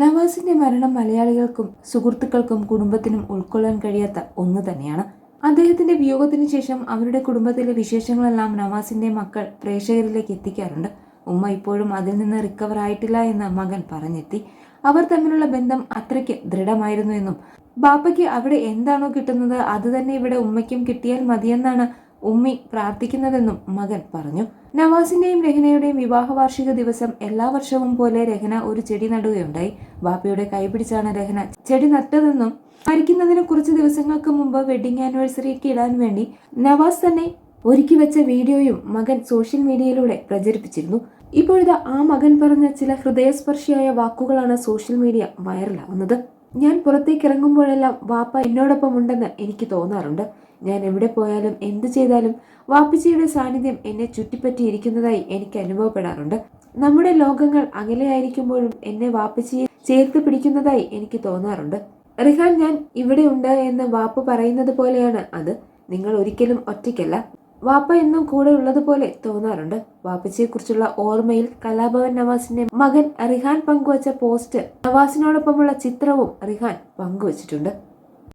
നവാസിന്റെ മരണം മലയാളികൾക്കും സുഹൃത്തുക്കൾക്കും കുടുംബത്തിനും ഉൾക്കൊള്ളാൻ കഴിയാത്ത ഒന്ന് തന്നെയാണ്. അദ്ദേഹത്തിന്റെ വിയോഗത്തിന് ശേഷം അവരുടെ കുടുംബത്തിലെ വിശേഷങ്ങളെല്ലാം നവാസിന്റെ മക്കൾ പ്രേക്ഷകരിലേക്ക് എത്തിക്കാറുണ്ട്. ഉമ്മ ഇപ്പോഴും അതിൽ നിന്ന് റിക്കവർ ആയിട്ടില്ല എന്ന് മകൻ പറഞ്ഞെത്തി. അവർ തമ്മിലുള്ള ബന്ധം അത്രയ്ക്ക് ദൃഢമായിരുന്നു എന്നും ബാപ്പയ്ക്ക് അവിടെ എന്താണോ കിട്ടുന്നത് അത് തന്നെ ഇവിടെ ഉമ്മയ്ക്കും കിട്ടിയാൽ മതിയെന്നാണ് ഉമ്മി പ്രാർത്ഥിക്കുന്നതെന്നും മകൻ പറഞ്ഞു. നവാസിന്റെയും രഹനയുടെയും വിവാഹ വാർഷിക ദിവസം എല്ലാ വർഷവും പോലെ രഹന ഒരു ചെടി നടുകയുണ്ടായി. ബാപ്പയുടെ കൈപിടിച്ചാണ് രഹന ചെടി നട്ടതെന്നും മരിക്കുന്നതിന് കുറച്ച് ദിവസങ്ങൾക്ക് മുമ്പ് വെഡിങ് ആനിവേഴ്സറിക്ക് ഇടാൻ വേണ്ടി നവാസ് തന്നെ ഒരുക്കി വെച്ച വീഡിയോയും മകൻ സോഷ്യൽ മീഡിയയിലൂടെ പ്രചരിപ്പിച്ചിരുന്നു. ഇപ്പോഴിതാ ആ മകൻ പറഞ്ഞ ചില ഹൃദയസ്പർശിയായ വാക്കുകളാണ് സോഷ്യൽ മീഡിയ വൈറലാവുന്നത്. ഞാൻ പുറത്തേക്ക് ഇറങ്ങുമ്പോഴെല്ലാം വാപ്പ എന്നോടൊപ്പം ഉണ്ടെന്ന് എനിക്ക് തോന്നാറുണ്ട്. ഞാൻ എവിടെ പോയാലും എന്ത് ചെയ്താലും വാപ്പച്ചിയുടെ സാന്നിധ്യം എന്നെ ചുറ്റിപ്പറ്റിയിരിക്കുന്നതായി എനിക്ക് അനുഭവപ്പെടാറുണ്ട്. നമ്മുടെ ലോകങ്ങൾ അകലെയായിരിക്കുമ്പോഴും എന്നെ വാപ്പച്ചിയെ ചേർത്ത് പിടിക്കുന്നതായി എനിക്ക് തോന്നാറുണ്ട്. റിഹാൻ ഞാൻ ഇവിടെ ഉണ്ട് എന്ന് വാപ്പ പറയുന്നത് പോലെയാണ് അത്. നിങ്ങൾ ഒരിക്കലും ഒറ്റയ്ക്കല്ല. വാപ്പ എന്നും കൂടെ ഉള്ളതുപോലെ തോന്നാറുണ്ട്. വാപ്പച്ചിയെക്കുറിച്ചുള്ള ഓർമ്മയിൽ കലാഭവൻ നവാസിന്റെ മകൻ റിഹാൻ പങ്കുവച്ച പോസ്റ്റ് നവാസിനോടൊപ്പമുള്ള ചിത്രവും റിഹാൻ പങ്കുവച്ചിട്ടുണ്ട്.